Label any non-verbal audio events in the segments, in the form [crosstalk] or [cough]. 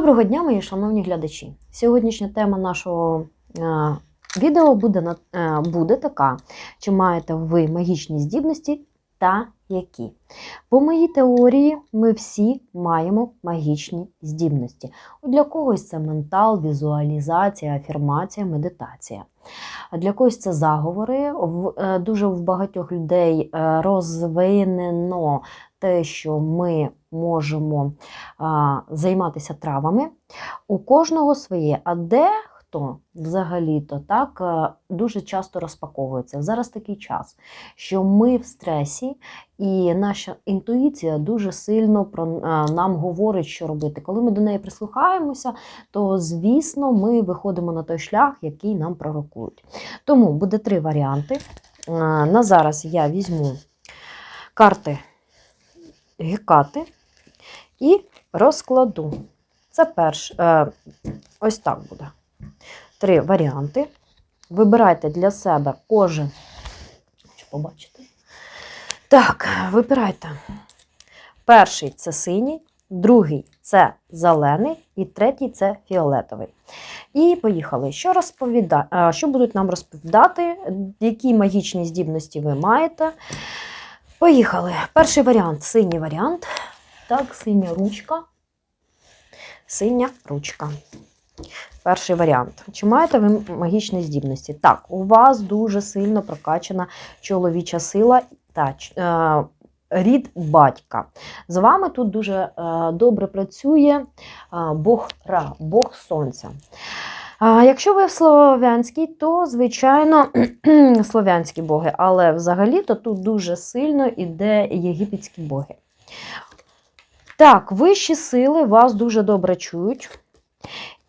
Доброго дня, мої шановні глядачі. Сьогоднішня тема нашого е, відео буде, е, буде така: чи маєте ви магічні здібності та які? По моїй теорії, ми всі маємо магічні здібності. Для когось це ментал, візуалізація, афірмація, медитація. Для когось це заговори. Е, дуже в багатьох людей е, розвинено те, що ми можемо займатися травами. У кожного своє, а дехто взагалі-то так е, дуже часто розпаковується. Зараз такий час, що ми в стресі, і наша інтуїція дуже сильно про е, нам говорить, що робити. Коли ми до неї прислухаємося, то звісно ми виходимо на той шлях, який нам пророкують. Тому буде три варіанти. Е, На зараз я візьму карти Гекати і розкладу. Це перш, ось так буде. Три варіанти. Вибирайте для себе кожен. Хочу побачити. Так, вибирайте. Перший це синій, другий це зелений, і третій це фіолетовий. І поїхали. Що, розповіда... що будуть нам розповідати, які магічні здібності ви маєте? Поїхали. Перший варіант синій варіант. Так, синя ручка. Синя ручка. Перший варіант. Чи маєте ви магічні здібності? Так, у вас дуже сильно прокачана чоловіча сила та е, рід батька. З вами тут дуже е, добре працює е, Бог Ра, Бог Сонця. Якщо ви в слов'янській, то, звичайно, [clears throat] слов'янські боги, але взагалі-то тут дуже сильно іде єгипетські боги. Так, вищі сили вас дуже добре чують,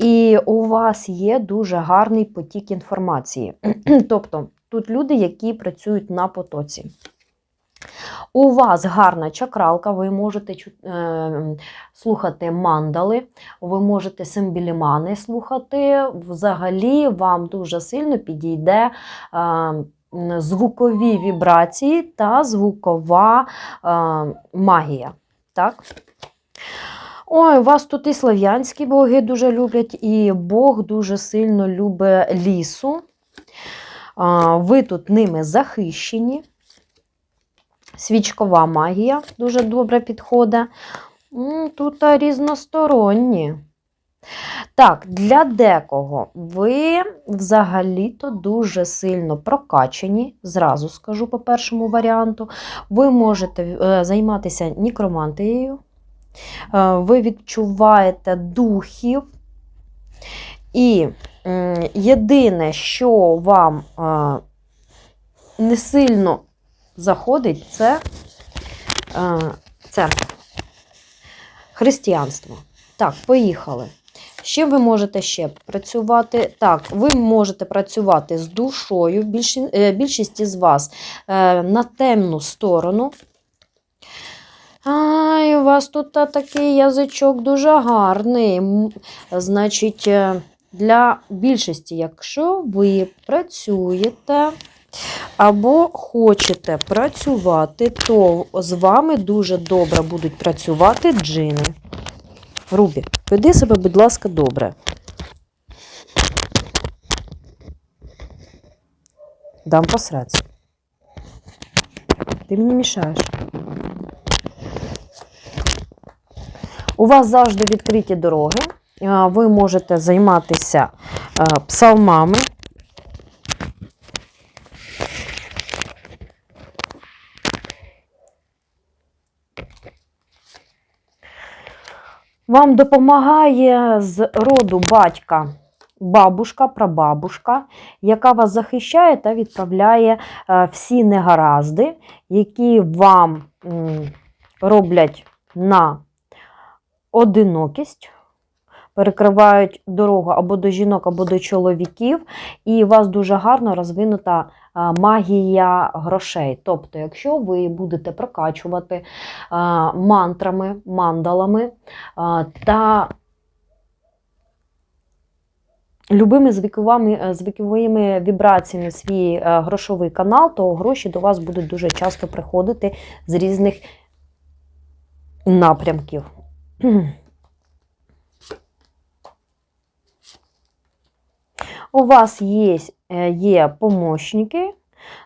і у вас є дуже гарний потік інформації. [clears throat] тобто, тут люди, які працюють на потоці. У вас гарна чакралка, ви можете е, слухати мандали, ви можете симбілімани слухати. Взагалі вам дуже сильно підійде е, звукові вібрації та звукова е, магія. Так? Ой, вас тут і слав'янські боги дуже люблять, і Бог дуже сильно любить лісу. Ви тут ними захищені. Свічкова магія дуже добре підходить. Тут різносторонні. Так, для декого ви взагалі-то дуже сильно прокачені, зразу скажу по першому варіанту. Ви можете е, займатися нікромантією, ви відчуваєте духів. І єдине, що вам е, не сильно заходить, це е, церква. Християнство. Так, поїхали. Чим ви можете ще працювати? Так, ви можете працювати з душою. Більші, е, більшість із вас е, на темну сторону. Ай, у вас тут та такий язичок дуже гарний. Значить, е, для більшості, якщо ви працюєте або хочете працювати, то з вами дуже добре будуть працювати джини. Рубі, веди себе, будь ласка, добре. Дам посраться. Ти мені мішаєш. У вас завжди відкриті дороги. Ви можете займатися е, псалмами. Вам допомагає з роду батька бабушка, прабабушка, яка вас захищає та відправляє е, всі негаразди, які вам роблять на одинокість, перекривають дорогу або до жінок, або до чоловіків, і у вас дуже гарно розвинута магія грошей. Тобто, якщо ви будете прокачувати мантрами, мандалами та любими звуковими, е, вібраціями свій е, грошовий канал, то гроші до вас будуть дуже часто приходити з різних напрямків. У вас є е, є помощники,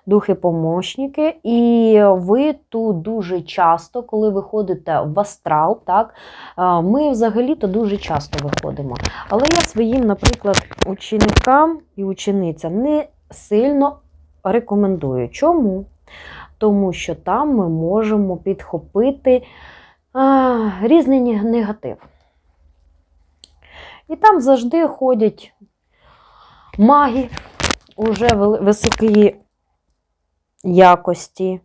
духи-помощники, і ви тут дуже часто, коли виходите в астрал, так, е, ми взагалі-то дуже часто виходимо. Але я своїм, наприклад, ученикам і ученицям не сильно рекомендую. Чому? Тому що там ми можемо підхопити різний негатив. І там завжди ходять маги уже високої якості.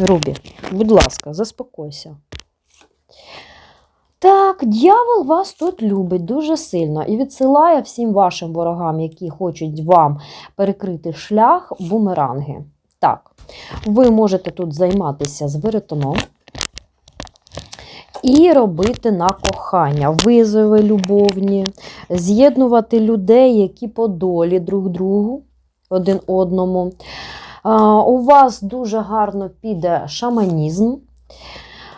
Рубі, будь ласка, заспокойся. Так, дьявол вас тут любить дуже сильно і відсилає всім вашим ворогам, які хочуть вам перекрити шлях, бумеранги. Так, ви можете тут займатися з веретоном і робити на кохання, визови любовні, з'єднувати людей, які по долі друг другу, один одному. У вас дуже гарно піде шаманізм.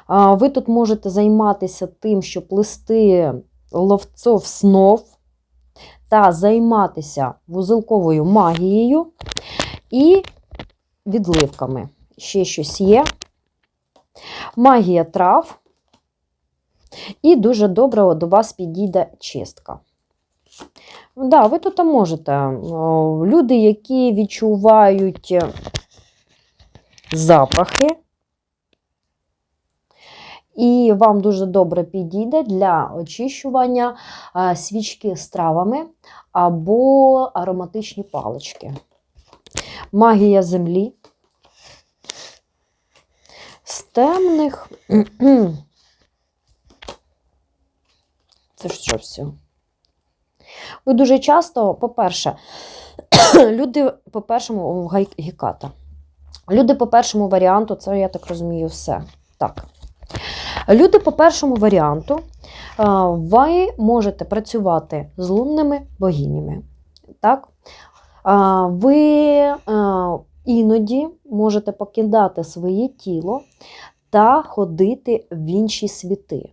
Ви тут можете займатися тим, що плести ловцов снов та займатися вузелковою магією і відливками. Ще щось є. Магія трав. І дуже добре до вас підійде чистка. Да, ви тут можете. Люди, які відчувають запахи, і вам дуже добре підійде для очищування е, свічки з травами або ароматичні палички. Магія землі. З темних. [clears throat] Це що все? Ви дуже часто, по-перше, [clears throat] люди по першому гай- гіката. Люди по першому варіанту, це я так розумію, все. Так. Люди по першому варіанту, ви можете працювати з лунними богинями. Так? Ви іноді можете покидати своє тіло та ходити в інші світи.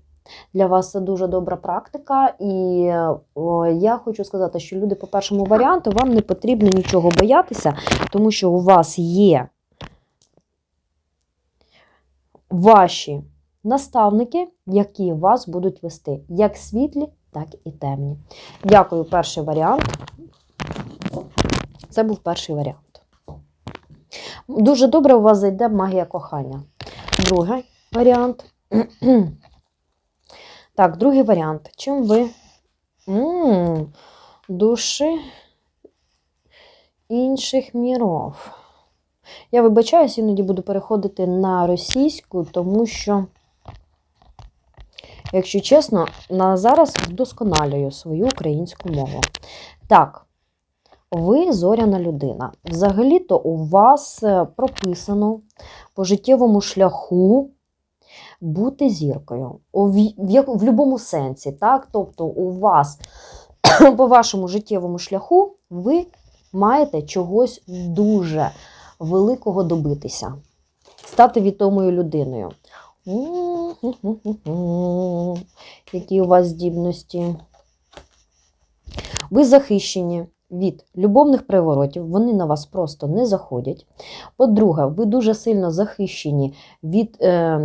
Для вас це дуже добра практика, і о, я хочу сказати, що люди по першому варіанту вам не потрібно нічого боятися, тому що у вас є ваші наставники, які вас будуть вести як світлі, так і темні. Дякую, перший варіант. Це був перший варіант. Дуже добре у вас зайде магія кохання. Другий варіант. [clears throat] Так, другий варіант. Чим ви м душі інших міров? Я вибачаюсь, іноді буду переходити на російську, тому що, якщо чесно, на зараз вдосконалюю свою українську мову. Так, ви зоряна людина. Взагалі-то у вас е, прописано по життєвому шляху бути зіркою. В, в, в будь-якому сенсі. Так? Тобто, у вас [clears throat] по вашому життєвому шляху ви маєте чогось дуже великого добитися, стати відомою людиною. [laughs] Які у вас здібності? Ви захищені від любовних приворотів, вони на вас просто не заходять. По-друге, ви дуже сильно захищені від е,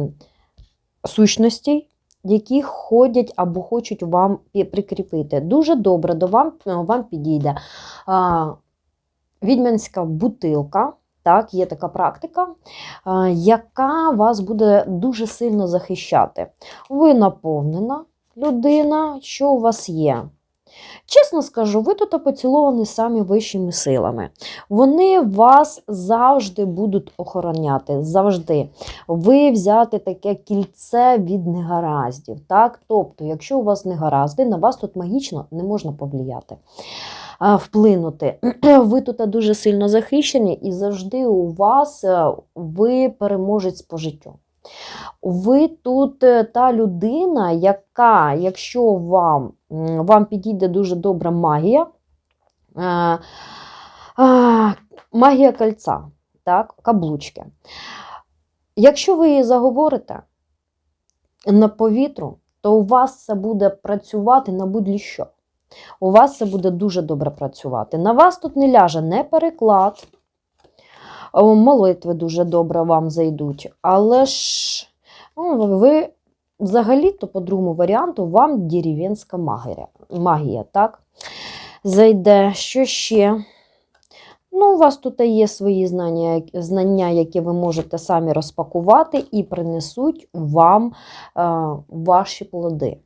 сущностей, які ходять або хочуть вам прикріпити. Дуже добре до вам, вам підійде відьманська бутилка. Так, є така практика, яка вас буде дуже сильно захищати. Ви наповнена людина, що у вас є. Чесно скажу, ви тут поціловані самі вищими силами. Вони вас завжди будуть охороняти. Завжди. Ви взяти таке кільце від негараздів. Так? Тобто, якщо у вас негаразди, на вас тут магічно не можна повлияти. А, Вплинути. [clears throat] Ви тут дуже сильно захищені, і завжди у вас е, ви переможець по життю. Ви тут е, та людина, яка, якщо вам, вам підійде дуже добра магія, е, магія кольця, так, каблучки. Якщо ви її заговорите, на повітру, то у вас це буде працювати на будь-що. У вас це буде дуже добре працювати. На вас тут не ляже не переклад, молитви дуже добре вам зайдуть. Але ж ну, ви взагалі-то, по другому варіанту, вам дерев'янська магія, магія, так? Зайде. Що ще? Ну, у вас тут є свої знання, знання, які ви можете самі розпакувати і принесуть вам е, ваші плоди.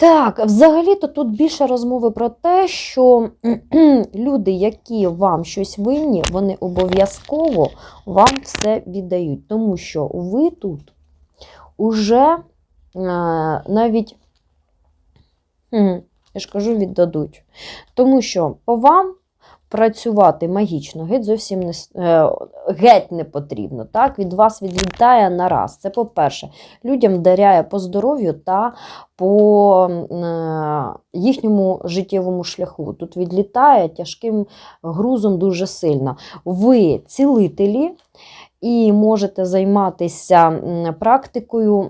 Так, взагалі-то тут більше розмови про те, що [clears throat] люди, які вам щось винні, вони обов'язково вам все віддають. Тому що ви тут уже е, навіть, я ж кажу, віддадуть. Тому що по вам працювати магічно геть зовсім не е, геть не потрібно. Так? Від вас відлітає на раз. Це по-перше, людям вдаряє по здоров'ю та по е, їхньому життєвому шляху. Тут відлітає тяжким грузом дуже сильно. Ви цілителі. І можете займатися практикою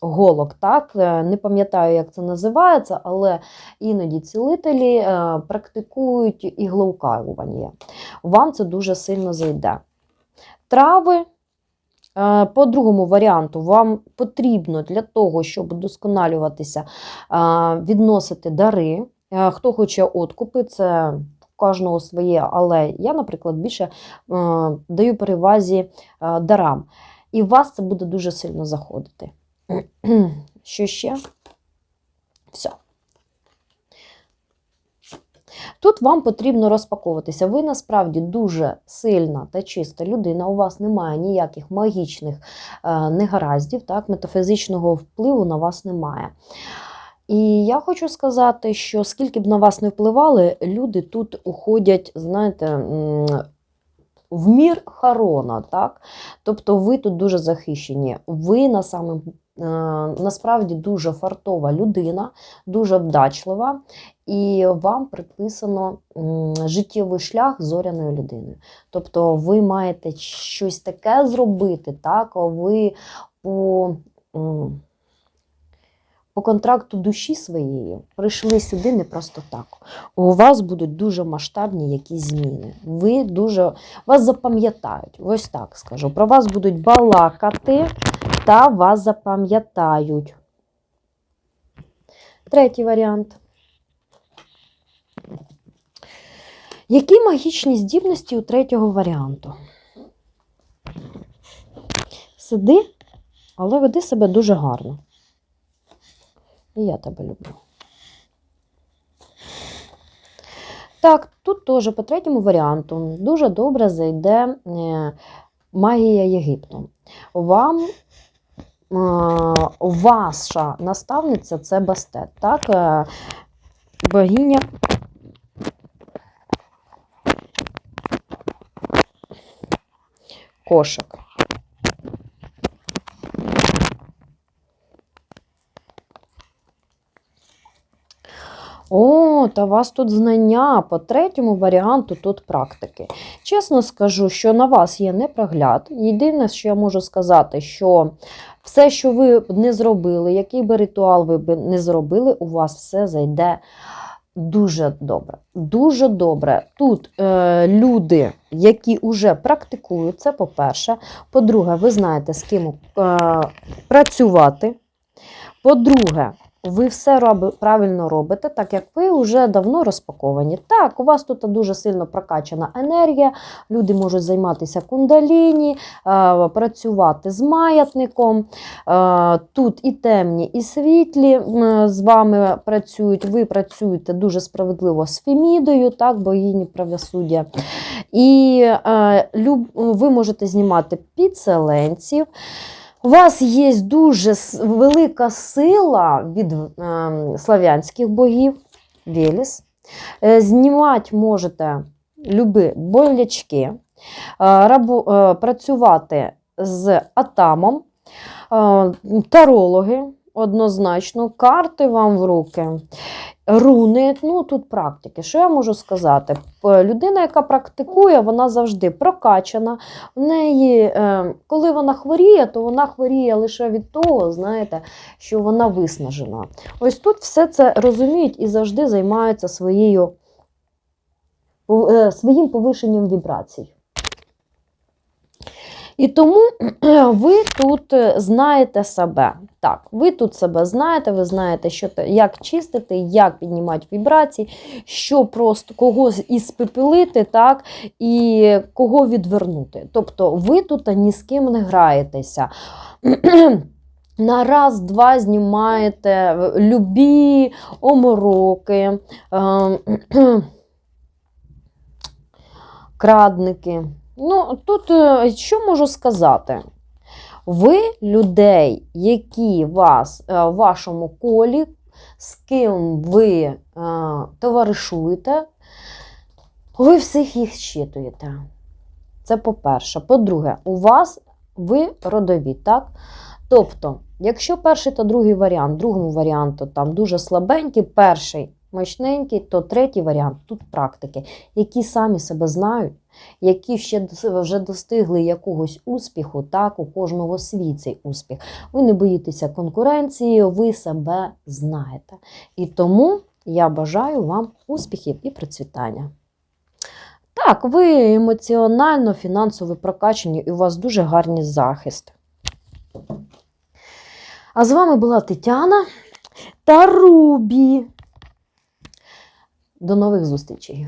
голок. Так? Е, Не пам'ятаю, як це називається, але іноді цілителі е, практикують іглоукалування. Вам це дуже сильно зайде. Трави. е, По другому варіанту, вам потрібно для того, щоб удосконалюватися, відносити дари. Хто хоче откупи, це кожного своє, але я, наприклад, більше е, даю перевазі е, дарам. І вас це буде дуже сильно заходити. [clears throat] Що ще? Все. Тут вам потрібно розпаковуватися. Ви насправді дуже сильна та чиста людина. У вас немає ніяких магічних е, негараздів, так, метафізичного впливу на вас немає. І я хочу сказати, що скільки б на вас не впливали, люди тут уходять, знаєте, в мір Харона, так? Тобто ви тут дуже захищені. Ви на самим, е, насправді дуже фартова людина, дуже вдачлива, і вам приписано життєвий шлях зоряної людини. Тобто ви маєте щось таке зробити, так? ви по. По контракту душі своєї прийшли сюди не просто так. У вас будуть дуже масштабні якісь зміни. Ви дуже вас запам'ятають. Ось так скажу. Про вас будуть балакати та вас запам'ятають. Третій варіант. Які магічні здібності у третього варіанту? Сиди, але веди себе дуже гарно. І я тебе люблю. Так, тут теж по третьому варіанту дуже добре зайде е, магія Єгипту. Вам е, ваша наставниця це Бастет, так? е, Богиня. Кошик. О, та у вас тут знання. По третьому варіанту тут практики. Чесно скажу, що на вас є непрогляд. Єдине, що я можу сказати, що все, що ви не зробили, який би ритуал ви б не зробили, у вас все зайде дуже добре. Дуже добре. Тут е, люди, які вже практикують, це по-перше. По-друге, ви знаєте, з ким е, працювати. По-друге, ви все роби, правильно робите, так як ви вже давно розпаковані. Так, у вас тут дуже сильно прокачана енергія, люди можуть займатися кундаліні, працювати з маятником. Тут і темні, і світлі з вами працюють. Ви працюєте дуже справедливо з Фемідою, так, богині правосуддя. І ви можете знімати підселенців. У вас є дуже велика сила від е, славянських богів, Веліс. Е, знімати можете любі болячки, е, рабу, е, працювати з атамом, е, тарологи. Однозначно, карти вам в руки. Руни, ну тут практики. Що я можу сказати? Людина, яка практикує, вона завжди прокачана. В неї, е, коли вона хворіє, то вона хворіє лише від того, знаєте, що вона виснажена. Ось тут все це розуміють і завжди займаються своєю, е, своїм повишенням вібрацій. І тому [clears throat] ви тут е, знаєте себе. Так, ви тут себе знаєте, ви знаєте, що як чистити, як піднімати вібрації, що просто кого іспепелити, так, і кого відвернути. Тобто ви тут ні з ким не граєтеся. [clears throat] На раз-два знімаєте е, любі омороки, е, [clears throat] крадники. Ну, тут е, що можу сказати? Ви людей, які вас е, в вашому колі, з ким ви е, товаришуєте, ви всіх їх щитуєте. Це по-перше. По-друге, у вас ви родові, так? Тобто, якщо перший та другий варіант, другому варіанту там дуже слабенький, перший мощненький, то третій варіант тут практики, які самі себе знають, які ще вже достигли якогось успіху, так, у кожного свій цей успіх. Ви не боїтеся конкуренції, ви себе знаєте. І тому я бажаю вам успіхів і процвітання. Так, ви емоціонально, фінансово прокачані, і у вас дуже гарний захист. А з вами була Тетяна та Рубі. До нових зустрічей!